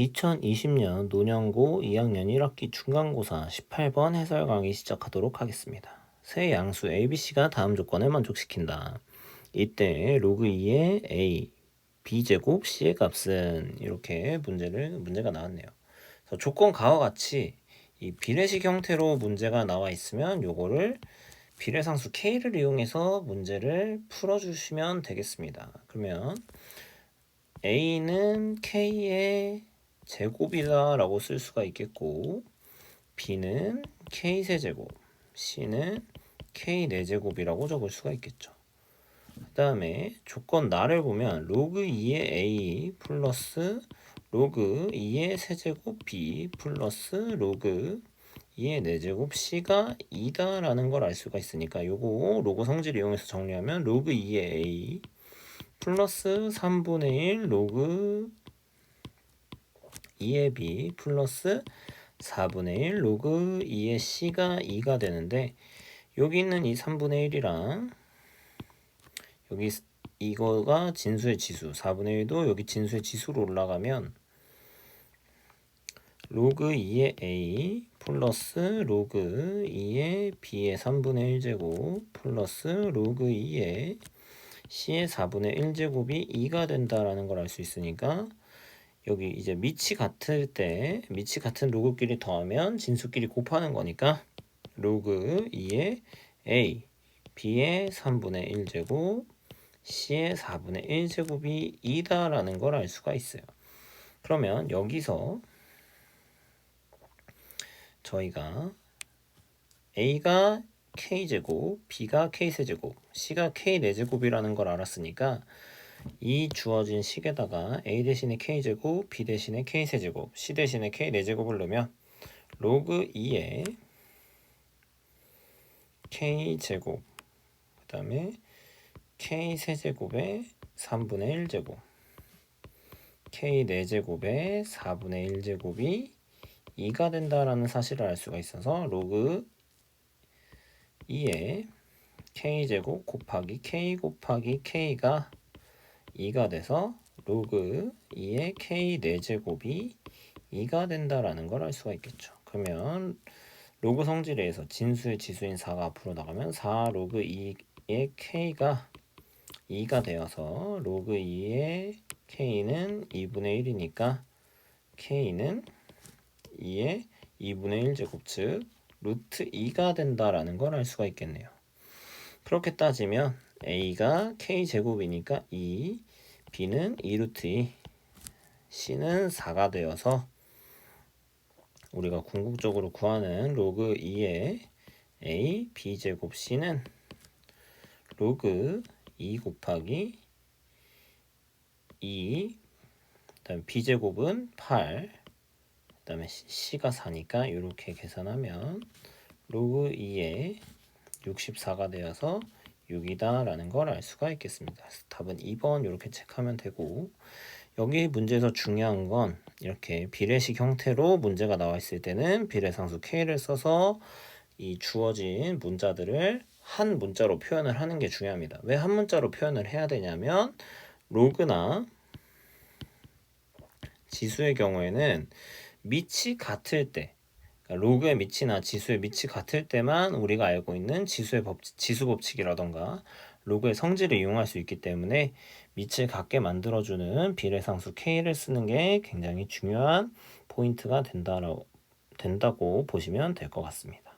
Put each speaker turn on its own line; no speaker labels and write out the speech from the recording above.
2020년 노년고 2학년 1학기 중간고사 18번 해설 강의 시작하도록 하겠습니다. 새 양수 ABC가 다음 조건을 만족시킨다. 이때 로그 2의 A, B제곱 C의 값은 이렇게 문제를, 문제가 나왔네요. 그래서 조건 가와 같이 이 비례식 형태로 문제가 나와 있으면 요거를 비례상수 K를 이용해서 문제를 풀어주시면 되겠습니다. 그러면 A는 K의 제곱이다라고 쓸 수가 있겠고 B는 K 세제곱, C는 K 4제곱이라고 적을 수가 있겠죠. 그 다음에 조건 나를 보면 로그 2의 A 플러스 로그 2의 세제곱 B 플러스 로그 2의 4제곱 C가 2다라는 걸 알 수가 있으니까 요거 로그 성질 이용해서 정리하면 로그 2의 A 플러스 3분의 1 로그 2의 b 플러스 4분의 1 로그 2의 c가 2가 되는데 여기 있는 이 3분의 1이랑 여기 이거가 진수의 지수 4분의 1도 여기 진수의 지수로 올라가면 로그 2의 a 플러스 로그 2의 b의 3분의 1제곱 플러스 로그 2의 c의 4분의 1제곱이 2가 된다라는 걸 알 수 있으니까 여기 이제 밑이 같을 때 밑이 같은 로그끼리 더하면 진수끼리 곱하는 거니까 로그 2의 a b의 3분의 1제곱 c의 4분의 1제곱이 2다라는 걸 알 수가 있어요. 그러면 여기서 저희가 a가 k제곱, b가 k세제곱, c가 k4제곱이라는 걸 알았으니까 이 주어진 식에다가 a 대신에 k제곱, b 대신에 k세제곱, c 대신에 k4제곱을 넣으면 로그 2에 k제곱 그 다음에 k세제곱에 3분의 1제곱 k4제곱에 4분의 1제곱이 2가 된다라는 사실을 알 수가 있어서 로그 2에 k제곱 곱하기 k 곱하기 k가 2가 돼서 로그 2의 k 4제곱이 2가 된다라는 걸 알 수가 있겠죠. 그러면 로그 성질에서 진수의 지수인 4가 앞으로 나가면 4 로그 2의 k가 2가 되어서 로그 2의 k는 2분의 1이니까 k는 2의 2분의 1 제곱 즉 루트 2가 된다라는 걸 알 수가 있겠네요. 그렇게 따지면 a가 k제곱이니까 2, b는 2루트 2, c는 4가 되어서 우리가 궁극적으로 구하는 로그 2의 a, b제곱 c는 로그 2 곱하기 2, 그 다음에 b제곱은 8, 그 다음에 c가 4니까 이렇게 계산하면 로그 2의 64가 되어서 6이다라는 걸 알 수가 있겠습니다. 답은 2번 이렇게 체크하면 되고 여기 문제에서 중요한 건 이렇게 비례식 형태로 문제가 나와 있을 때는 비례상수 K를 써서 이 주어진 문자들을 한 문자로 표현을 하는 게 중요합니다. 왜 한 문자로 표현을 해야 되냐면 로그나 지수의 경우에는 밑이 같을 때 로그의 밑이나 지수의 밑이 같을 때만 우리가 알고 있는 지수의 법, 지수 법칙이라던가 로그의 성질을 이용할 수 있기 때문에 밑을 같게 만들어주는 비례상수 K를 쓰는 게 굉장히 중요한 포인트가 된다고 보시면 될 것 같습니다.